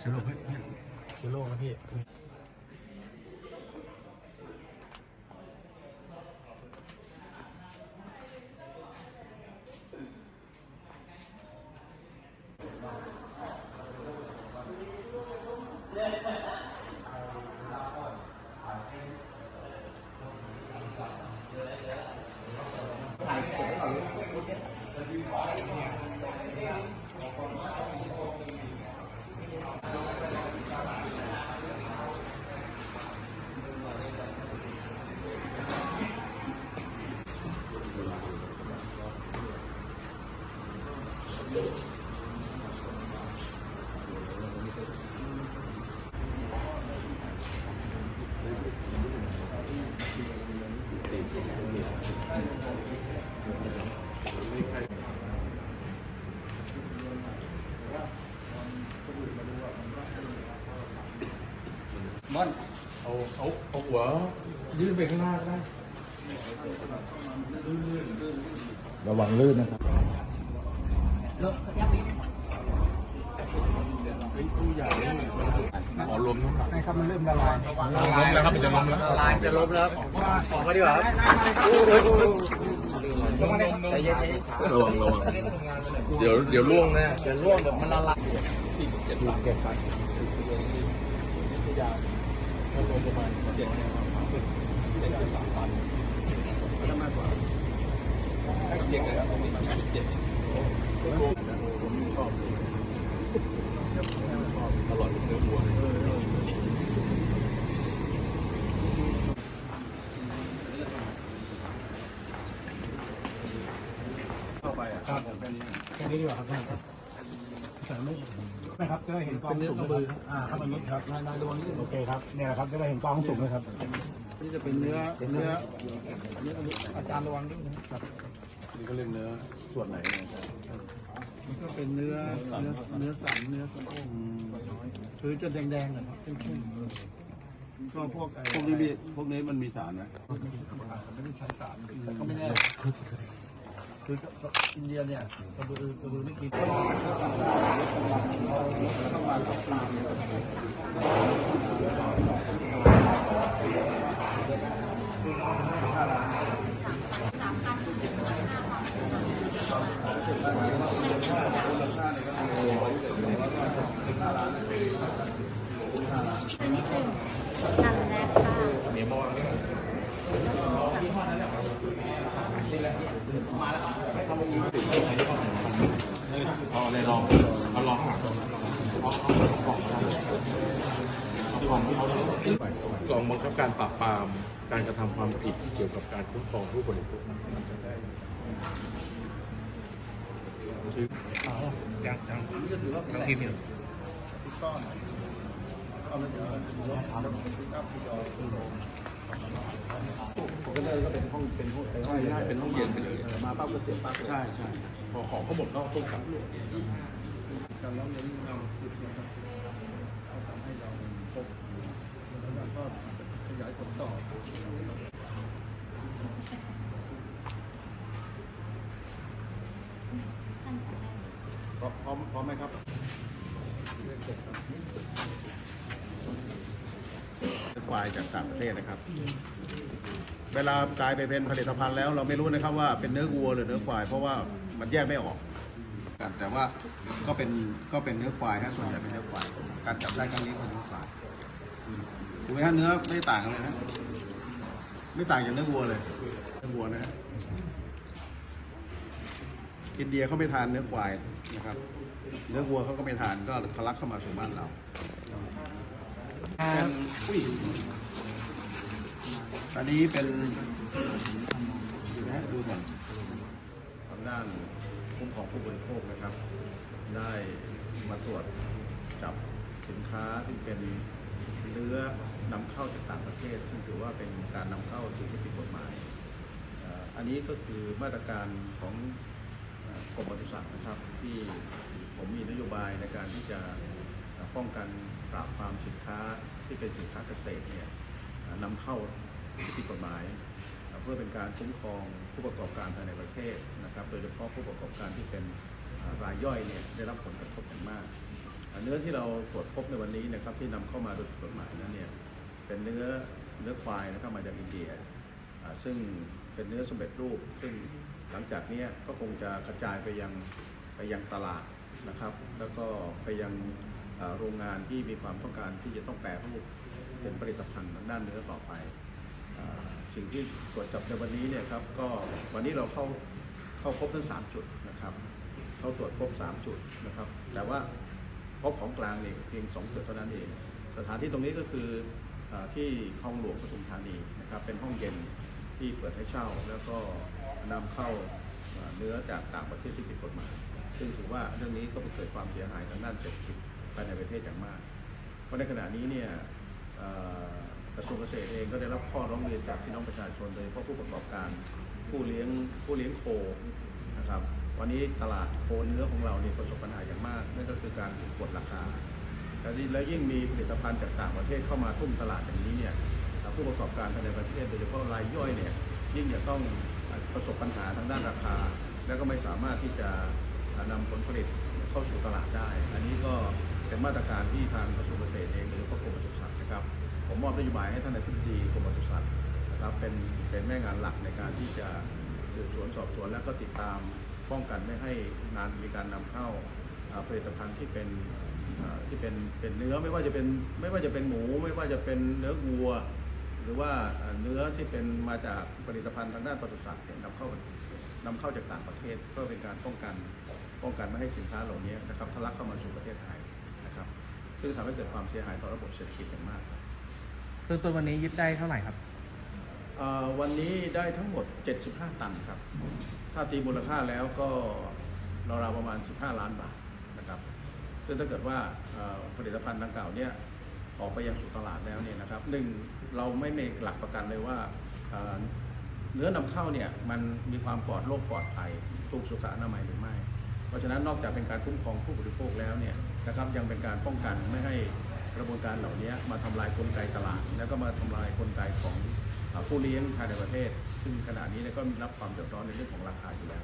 เชื้อโรคเฮ้ยเฮ้ย เชื้อโรคนะพี่ ม่อนเอาเอาเอาหัวยื่นไปข้างหน้าก็ได้ระวังลื่นนะครับเฮ้ยตู้ใหญ่ ขอลมน้ำหนักให้ครับมันเริ่มละลายล้มแล้วครับมันจะล้มแล้วลายจะลบแล้วออกมาดีกว่าครับใจเย็นระวังระวังเดี๋ยวเดี๋ยวล่วงแน่จะร่วงแบบมันละลายจะถูกเก็บ ไปอร่อยเนื้อวัวเข้าไปอะครับผมแค่นี้แค่นี้ดีกว่าครับท่านครับใส่ไม่ไม่ครับจะได้เห็นกองสูงเลยครับอ่าครับอันนี้ครับนายนายโดนนี่โอเคครับเนี่ยแหละครับจะได้เห็นกองสูงเลยครับนี่จะเป็นเนื้อเนื้อเนื้ออาจารย์ระวังด้วยนะครับ นี่ก็เรียกเนื้อส่วนไหนเนี่ยอาจารย์มันก็เป็นเนื้อเนื้อเนื้อสันเนื้อสะโพกคือจะแดงๆนะครับเข้มๆก็พวกพวกนี้มีพวกนี้มันมีสารไหมไม่ได้ใช้สารแต่ก็ไม่แน่คืออินเดียเนี่ยกระบือกระบือไม่กินอันนี้คือนั่นแหละค่ะ เอาอะไรลองเอาลองข้างหลังเอาเอากล่องมาเอากล่องเอากล่องบังคับการปราบปรามการกระทำความผิดเกี่ยวกับการคุ้มครองผู้บริโภคชื่อยังยังนี่ก็ถือว่าเป็นแหล่งที่ซ่อนเอาเลยเดี๋ยวเราทำครับที่เราก็ เลยก็เป็นห้องเป็นห้องเป็นห้องใช่เป็นห้องเย็นไปเลย มาปั๊บก็เสียบปั๊บใช่ใช่พอของเขาหมดก็ต้องกลับการร้องเรียนที่เราสืบสวนครับเขาทำให้เราพบแล้วเราก็ขยายผลต่อพร้อมพร้อมพร้อมไหมครับควายจากต่างประเทศนะครับ เวลากลายไปเป็นผลิตภัณฑ์แล้ว เราไม่รู้นะครับว่าเป็นเนื้อวัวหรือเนื้อควาย เพราะว่ามันแยกไม่ออกแต่ว่าก็เป็นก็เป็นเนื้อควายฮะส่วนใหญ่เป็นเนื้อควายการจับได้ครั้งนี้คือเนื้อควายถูกไหมฮะเนื้อไม่ต่างกันเลยนะไม่ต่างจากเนื้อวัวเลยเนื้อวัวนะฮะอินเดียเขาไม่ทานเนื้อควายนะครับเนื้อวัวเขาก็ไม่ทานก็ทะลักเข้ามาสู่บ้านเราเป็นอุ้ย อันนี้เป็นดูนะฮะดูก่อนทางด้านคุ้มครองผู้บริโภคนะครับ ได้มาตรวจจับสินค้าที่เป็นเนื้อนำเข้าจากต่างประเทศ ซึ่งถือว่าเป็นการนำเข้าสิ่งที่ผิดกฎหมาย อันนี้ก็คือมาตรการของกรมปศุสัตว์นะครับ ที่ผมมีนโยบายในการที่จะป้องกันปราบปรามสินค้าที่เป็นสินค้าเกษตรเนี่ยนำเข้า ที่ผิดกฎหมาย เพื่อเป็นการคุ้มครองผู้ประกอบการภายในประเทศนะครับ โดยเฉพาะผู้ประกอบการที่เป็นรายย่อยเนี่ยได้รับผลกระทบอย่างมาก เนื้อที่เราตรวจพบในวันนี้นะครับที่นำเข้ามาโดยกฎหมายนั้นเนี่ยเป็นเนื้อเนื้อควายนะครับมาจากอินเดีย ซึ่งเป็นเนื้อสำเร็จรูป ซึ่งหลังจากนี้ก็คงจะกระจายไปยังไปยังตลาดนะครับ แล้วก็ไปยังโรงงานที่มีความต้องการที่จะต้องแปรรูปเป็นผลิตภัณฑ์ด้านเนื้อต่อไป สิ่งที่ตรวจจับในวันนี้เนี่ยครับก็วันนี้เราเข้าเข้าพบทั้ง3จุดนะครับเข้าตรวจพบ 3 จุดนะครับ แต่ว่าพบของกลางเนี่ยเพียง2จุดเท่านั้นเอง สถานที่ตรงนี้ก็คืออที่คลองหลวงปทุมธานีนะครับ เป็นห้องเย็นที่เปิดให้เช่า แล้วก็นำเข้าเนื้อจากต่างประเทศที่ผิดกฎหมาย ซึ่งถือว่าเรื่องนี้ก็เกิดความเสียหายทางด้านเศรษฐกิจภายในประเทศอย่างมาก เพราะในขณะนี้เนี่ย กระทรวงเกษตรเองก็ได้รับข้อร้องเรียนจากพี่น้องประชาชนโดยเฉพาะผู้ประกอบการ ผู้เลี้ยงผู้เลี้ยงโคนะครับ วันนี้ตลาดโคเนื้อของเราเนี่ยประสบปัญหาอย่างมาก นั่นก็คือการถูกกดราคาและยิ่งและยิ่งมีผลิตภัณฑ์จากต่างประเทศเข้ามาทุ่มตลาดอย่างนี้เนี่ยผู้ประกอบการภายในประเทศโดยเฉพาะรายย่อยเนี่ยยิ่งจะต้องประสบปัญหาทางด้านราคา และก็ไม่สามารถที่จะนำผลผลิตเข้าสู่ตลาดได้ อันนี้ก็เป็นมาตรการที่ทางกระทรวงเกษตรเองโดยเฉพาะกรมปศุสัตว์นะครับ ผมมอบนโยบายให้ท่านอธิบดีกรมปศุสัตว์นะครับเป็นเป็นแม่งานหลักในการที่จะสืบสวนสอบสวน และก็ติดตามป้องกันไม่ให้นานมีการนำเข้าผลิตภัณฑ์ที่เป็นที่เป็นเป็นเนื้อไม่ว่าจะเป็นไม่ว่าจะเป็นหมู ไม่ว่าจะเป็นเนื้อวัว หรือว่าเนื้อที่เป็นมาจากผลิตภัณฑ์ทางด้านปศุสัตว์เนี่ยนำเข้านำเข้าจากต่างประเทศเพื่อเป็นการป้องกันป้องกันไม่ให้สินค้าเหล่านี้นะครับทะลักเข้ามาสู่ประเทศไทยนะครับ ซึ่งทำให้เกิดความเสียหายต่อระบบเศรษฐกิจอย่างมากครับ เบื้อต้นวันนี้ยึดได้เท่าไหร่ครับ เอ่อวันนี้ได้ทั้งหมด 75 ตันครับ ถ้าตีมูลค่าแล้วก็ราวๆประมาณ 15 ล้านบาทนะครับ ซึ่งถ้าเกิดว่าเอ่อผลิตภัณฑ์ดังกล่าวเนี่ยออกไปยังสู่ตลาดแล้วเนี่ยนะครับหนึ่งเราไม่มีหลักประกันเลยว่าเอ่อเนื้อนำเข้าเนี่ยมันมีความปลอดโรคปลอดภัยถูกสุขอนามัยหรือไม่ เพราะฉะนั้นนอกจากเป็นการคุ้มครองผู้บริโภคแล้วเนี่ยนะครับยังเป็นการป้องกันไม่ให้ กระบวนการเหล่านี้มาทำลายกลไกตลาด แล้วก็มาทำลายกลไกของผู้เลี้ยงภายในประเทศ ซึ่งขณะนี้เนี่ยก็รับความเดือดร้อนในเรื่องของราคาอยู่แล้ว